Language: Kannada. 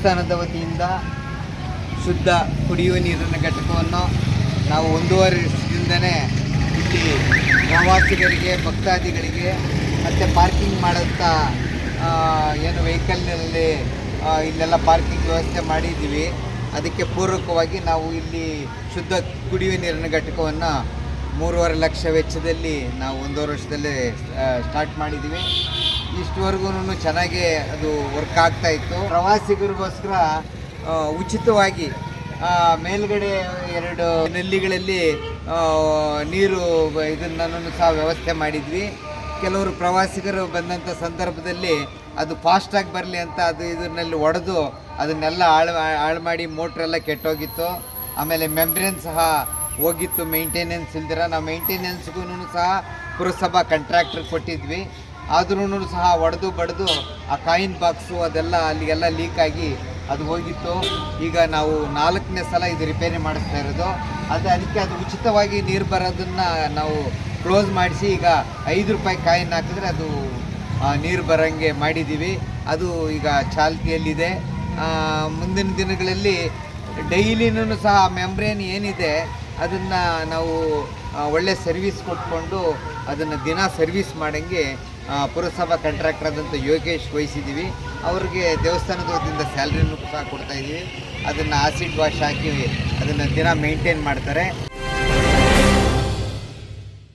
ದೇವಸ್ಥಾನದ ವತಿಯಿಂದ ಶುದ್ಧ ಕುಡಿಯುವ ನೀರಿನ ಘಟಕವನ್ನು ನಾವು ಒಂದೂವರೆ ವರ್ಷದಿಂದನೇ ಇಲ್ಲಿ ಪ್ರವಾಸಿಗರಿಗೆ ಭಕ್ತಾದಿಗಳಿಗೆ ಮತ್ತು ಪಾರ್ಕಿಂಗ್ ಮಾಡೋಂಥ ಆ, ಏನು ವೆಹಿಕಲ್ನಲ್ಲಿ ಇಲ್ಲೆಲ್ಲ ಪಾರ್ಕಿಂಗ್ ವ್ಯವಸ್ಥೆ ಮಾಡಿದ್ದೀವಿ. ಅದಕ್ಕೆ ಪೂರಕವಾಗಿ ನಾವು ಇಲ್ಲಿ ಶುದ್ಧ ಕುಡಿಯುವ ನೀರಿನ ಘಟಕವನ್ನು ಮೂರುವರೆ ಲಕ್ಷ ವೆಚ್ಚದಲ್ಲಿ ನಾವು ಒಂದೂವರೆ ವರ್ಷದಲ್ಲೇ ಸ್ಟಾರ್ಟ್ ಮಾಡಿದ್ದೀವಿ. ಇಷ್ಟುವರೆಗೂ ಚೆನ್ನಾಗಿ ಅದು ವರ್ಕ್ ಆಗ್ತಾ ಇತ್ತು. ಪ್ರವಾಸಿಗರಿಗೋಸ್ಕರ ಉಚಿತವಾಗಿ ಮೇಲ್ಗಡೆ ಎರಡು ನಲ್ಲಿಗಳಲ್ಲಿ ನೀರು ಇದನ್ನು ಸಹ ವ್ಯವಸ್ಥೆ ಮಾಡಿದ್ವಿ. ಕೆಲವರು ಪ್ರವಾಸಿಗರು ಬಂದಂಥ ಸಂದರ್ಭದಲ್ಲಿ ಅದು ಫಾಸ್ಟಾಗಿ ಬರಲಿ ಅಂತ ಅದು ಇದನ್ನಲ್ಲಿ ಒಡೆದು ಅದನ್ನೆಲ್ಲ ಹಾಳು ಹಾಳು ಮಾಡಿ ಮೋಟ್ರೆಲ್ಲ ಕೆಟ್ಟೋಗಿತ್ತು. ಆಮೇಲೆ ಮೆಂಬ್ರೇನ್ ಸಹ ಹೋಗಿತ್ತು ಮೇಂಟೆನೆನ್ಸ್ ಇಲ್ದಿರ. ನಾವು ಮೇಂಟೆನೆನ್ಸ್ಗೂ ಸಹ ಪುರಸಭಾ ಕಾಂಟ್ರಾಕ್ಟರ್ ಕೊಟ್ಟಿದ್ವಿ. ಆದ್ರೂ ಸಹ ಒಡೆದು ಬಡಿದು ಆ ಕಾಯಿನ್ ಬಾಕ್ಸು ಅದೆಲ್ಲ ಅಲ್ಲಿಗೆಲ್ಲ ಲೀಕ್ ಆಗಿ ಅದು ಹೋಗಿತ್ತು. ಈಗ ನಾವು ನಾಲ್ಕನೇ ಸಲ ಇದು ರಿಪೇರಿ ಮಾಡಿಸ್ತಾ ಇರೋದು. ಅದು ಅದಕ್ಕೆ ಅದು ಉಚಿತವಾಗಿ ನೀರು ಬರೋದನ್ನು ನಾವು ಕ್ಲೋಸ್ ಮಾಡಿಸಿ ಈಗ ಐದು ರೂಪಾಯಿ ಕಾಯಿನ್ ಹಾಕಿದ್ರೆ ಅದು ನೀರು ಬರೋಂಗೆ ಮಾಡಿದ್ದೀವಿ ಅದು ಈಗ ಚಾಲ್ತಿಯಲ್ಲಿದೆ. ಮುಂದಿನ ದಿನಗಳಲ್ಲಿ ಡೈಲಿನೂ ಸಹ ಮೆಂಬ್ರೇನ್ ಏನಿದೆ ಅದನ್ನು ನಾವು ಒಳ್ಳೆ ಸರ್ವಿಸ್ ಕೊಟ್ಕೊಂಡು ಅದನ್ನು ದಿನ ಸರ್ವಿಸ್ ಮಾಡೋಂಗೆ ಪುರಸಭಾ ಕಾಂಟ್ರಾಕ್ಟರ್ ಆದಂಥ ಯೋಗೇಶ್ ವಹಿಸಿದ್ದೀವಿ. ಅವ್ರಿಗೆ ದೇವಸ್ಥಾನದ ವತಿಯಿಂದ ಸ್ಯಾಲ್ರಿನೂ ಸಹ ಕೊಡ್ತಾ ಇದ್ದೀವಿ ಅದನ್ನು ಆಸಿಡ್ ವಾಶ್ ಹಾಕಿ ಅದನ್ನು ದಿನ ಮೇಂಟೈನ್ ಮಾಡ್ತಾರೆ.